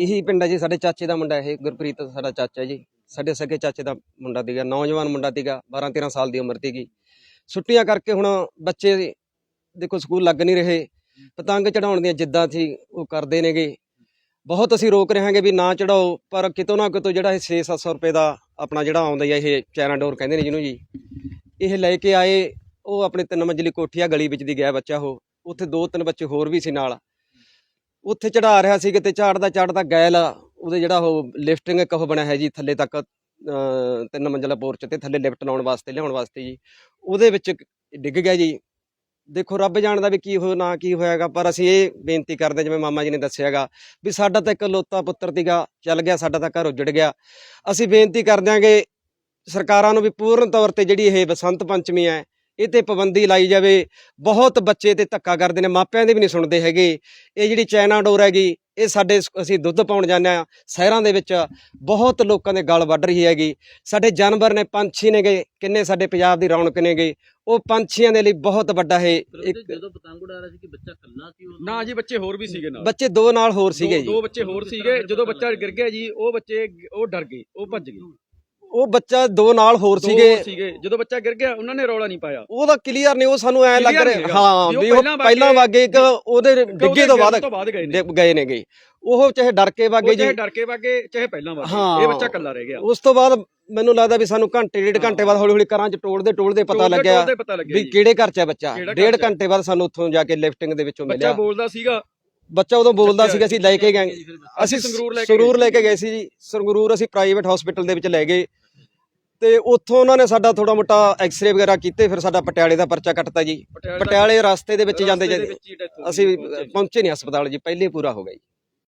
ਇਹੀ ਪਿੰਡ ਹੈ ਜੀ, ਸਾਡੇ ਚਾਚੇ ਦਾ ਮੁੰਡਾ, ਇਹ ਗੁਰਪ੍ਰੀਤ ਸਾਡਾ ਚਾਚਾ ਜੀ। ਸਾਡੇ ਸਕੇ ਚਾਚੇ ਦਾ ਮੁੰਡਾ ਸੀਗਾ, ਨੌਜਵਾਨ ਮੁੰਡਾ ਸੀਗਾ 12 13 ਸਾਲ ਦੀ ਉਮਰ ਸੀਗੀ। ਛੁੱਟੀਆਂ ਕਰਕੇ ਹੁਣ ਬੱਚੇ ਦੇਖੋ ਸਕੂਲ ਲੱਗ ਨਹੀਂ ਰਹੇ। ਪਤੰਗ ਚੜਾਉਣ ਦੀਆਂ ਜਿੱਦਾਂ ਸੀ, ਉਹ ਕਰਦੇ ਨੇਗੇ। ਬਹੁਤ ਅਸੀਂ ਰੋਕ ਰਹੇ ਹਾਂਗੇ ਵੀ ਨਾ ਚੜਾਓ, ਪਰ ਕਿਤੋਂ ਨਾ ਕਿਤੋਂ ਜਿਹੜਾ ਇਹ 6-700 ਰੁਪਏ ਦਾ ਆਪਣਾ ਜਿਹੜਾ ਆਉਂਦਾ ਹੀ ਇਹ ਚਾਈਨਾ ਡੋਰ ਕਹਿੰਦੇ ਨੇ ਜਿਹਨੂੰ ਜੀ। ਇਹ ਲੈ ਕੇ ਆਏ, ਉਹ ਆਪਣੇ ਤਿੰਨ ਮੰਜ਼ਲੀ ਕੋਠੀਆ ਗਲੀ ਵਿੱਚ ਦੀ ਗਿਆ ਬੱਚਾ ਉਹ। ਉੱਥੇ ਦੋ ਤਿੰਨ ਬੱਚੇ ਹੋਰ ਵੀ ਸੀ ਨਾਲ। ਉੱਥੇ ਚੜਾ ਰਿਹਾ ਸੀ ਕਿਤੇ ਝਾੜਦਾ ਚੜਦਾ ਗੈਲ ਉਹਦੇ ਜਿਹੜਾ ਉਹ ਲਿਫਟਿੰਗ ਇੱਕ ਉਹ ਬਣਿਆ ਹੈ ਜੀ ਥੱਲੇ ਤੱਕ ਤਿੰਨ ਮੰਜ਼ਲਾ ਪੋਰਚ ਤੇ ਥੱਲੇ ਲਿਫਟ ਲਾਉਣ ਵਾਸਤੇ, ਲਿਆਉਣ ਵਾਸਤੇ ਜੀ। ਉਹਦੇ ਵਿੱਚ ਡਿੱਗ ਗਿਆ ਜੀ। ਦੇਖੋ, ਰੱਬ ਜਾਣਦਾ ਵੀ ਕੀ ਹੋ ਨਾ ਕੀ ਹੋਇਆਗਾ, ਪਰ ਅਸੀਂ ਇਹ ਬੇਨਤੀ ਕਰਦੇ ਜਿਵੇਂ ਮਾਮਾ ਜੀ ਨੇ ਦੱਸਿਆਗਾ, ਵੀ ਸਾਡਾ ਤਾਂ ਇੱਕ ਲੋਤਾ ਪੁੱਤਰ ਸੀਗਾ, ਚੱਲ ਗਿਆ, ਸਾਡਾ ਤਾਂ ਘਰ ਉੱਜੜ ਗਿਆ। ਅਸੀਂ ਬੇਨਤੀ ਕਰ ਦਿਆਂਗੇ ਸਰਕਾਰਾਂ ਨੂੰ ਵੀ ਪੂਰਨ ਤੌਰ ਤੇ ਜਿਹੜੀ ਇਹ ਬਸੰਤ ਪੰਚਮੀ ਹੈ ਇਹ ਤੇ ਪਾਬੰਦੀ ਲਾਈ ਜਾਵੇ। ਬਹੁਤ ਬੱਚੇ ਤੇ ਧੱਕਾ ਕਰਦੇ ਨੇ ਮਾਪਿਆਂ ਦੇ ਵੀ ਨਹੀਂ ਸੁਣਦੇ ਹੈਗੇ। ਇਹ ਜਿਹੜੀ ਚਾਈਨਾ ਡੋਰ ਹੈਗੀ ਇਹ ਸਾਡੇ ਅਸੀਂ ਦੁੱਧ ਪਾਉਣ ਜਾਂਦੇ ਆ ਸ਼ਹਿਰਾਂ ਦੇ ਵਿੱਚ ਬਹੁਤ ਲੋਕਾਂ ਦੇ ਗਲ ਵੱਢ ਰਹੀ ਹੈਗੀ। ਸਾਡੇ ਜਾਨਵਰ ਨੇ ਪੰਛੀ ਨੇਗੇ ਕਿੰਨੇ ਸਾਡੇ ਪੰਜਾਬ ਦੀ ਰੌਣਕ ਨੇਗੇ। ਉਹ ਪੰਛੀਆਂ ਦੇ ਲਈ ਬਹੁਤ ਵੱਡਾ ਇਹ ਇੱਕ ਜਦੋਂ ਪਤੰਗ ਉਡਾ ਰਿਹਾ ਸੀ ਕਿ ਬੱਚਾ ਕੱਲਾ ਸੀ ਉਹ? ਨਾ ਜੀ ਬੱਚੇ ਹੋਰ ਵੀ ਸੀਗੇ ਨਾਲ। ਬੱਚੇ ਦੋ ਨਾਲ ਹੋਰ ਸੀਗੇ ਜੀ। ਦੋ ਬੱਚੇ ਹੋਰ ਸੀਗੇ ਜਦੋਂ ਬੱਚਾ ਗਿਰ ਗਿਆ ਜੀ ਉਹ ਬੱਚੇ ਉਹ ਡਰ ਗਏ ਉਹ ਭੱਜ ਗਏ। ਉਹ ਬੱਚਾ ਦੋ ਨਾਲ ਹੋਰ ਸੀਗੇ। ਸੀਗੇ। ਜਦੋਂ ਬੱਚਾ ਗਿਰ ਗਿਆ ਉਹਨਾਂ ਨੇ ਰੌਲਾ ਨਹੀਂ ਪਾਇਆ। ਉਹਦਾ ਕਲੀਅਰ ਨਹੀਂ ਉਹ ਸਾਨੂੰ ਐ ਲੱਗ ਰਿਹਾ। ਹਾਂ ਵੀ ਉਹ ਪਹਿਲਾਂ ਵਾਗੇ- ਇੱਕ ਉਹਦੇ ਡਿੱਗੇ ਤੋਂ ਬਾਅਦ ਗਏ ਨੇ। ਗਏ ਉਹ ਚਾਹੇ ਡਰ ਕੇ ਵਾਗੇ ਜੀ। ਚਾਹੇ ਡਰ ਕੇ ਵਾਗੇ ਚਾਹੇ ਪਹਿਲਾਂ ਵਾਗੇ। ਇਹ ਬੱਚਾ ਕੱਲਾ ਰਹਿ ਗਿਆ। ਉਸ ਤੋਂ ਬਾਅਦ ਮੈਨੂੰ ਲੱਗਦਾ ਵੀ ਸਾਨੂੰ ਘੰਟੇ ਡੇਢ ਘੰਟੇ ਬਾਅਦ ਹੌਲੀ ਹੌਲੀ ਘਰਾਂ 'ਚ ਟੋਲਦੇ ਟੋਲਦੇ ਪਤਾ ਲੱਗਿਆ ਵੀ। ਕਿਹੜੇ ਘਰ 'ਚ ਹੈ ਬੱਚਾ। ਡੇਢ। ਘੰਟੇ ਬਾਅਦ ਸਾਨੂੰ ਉੱਥੋਂ ਜਾ ਕੇ ਲਿਫਟਿੰਗ ਦੇ ਵਿੱਚੋਂ ਬੱਚਾ ਮਿਲਿਆ। ਬੋਲਦਾ ਸੀਗਾ। ਬੱਚਾ ਉਦੋਂ ਬੋਲਦਾ ਸੀਗਾ ਅਸੀਂ ਲੈ ਕੇ ਗਏ। ਅਸੀਂ ਸੰਗਰੂਰ ਲੈ ਕੇ ਸੰਗਰੂਰ ਲੈ ਕੇ ਗਏ ਸੀ ਜੀ। ਸੰਗਰੂਰ ਅਸੀਂ ਪ੍ਰਾਈਵੇਟ ਹਸਪੀਟਲ ਦੇ ਵਿੱਚ ਲੈ ਗਏ। ਤੇ ਉੱਥੋਂ ਉਹਨਾਂ ਨੇ ਸਾਡਾ ਥੋੜਾ ਮੋਟਾ ਐਕਸ-ਰੇ ਵਗੈਰਾ ਕੀਤੇ ਫਿਰ ਸਾਡਾ ਪਟਿਆਲੇ ਦਾ ਪਰਚਾ ਕੱਟਤਾ ਜੀ। ਪਟਿਆਲੇ ਰਸਤੇ ਦੇ ਵਿੱਚ ਜਾਂਦੇ ਜਾਂਦੇ ਅਸੀਂ ਪਹੁੰਚੇ ਨਹੀਂ। ਹਸਪਤਾਲ ਜੀ ਪਹਿਲੇ ਪੂਰਾ ਹੋ ਗਿਆ ਜੀ।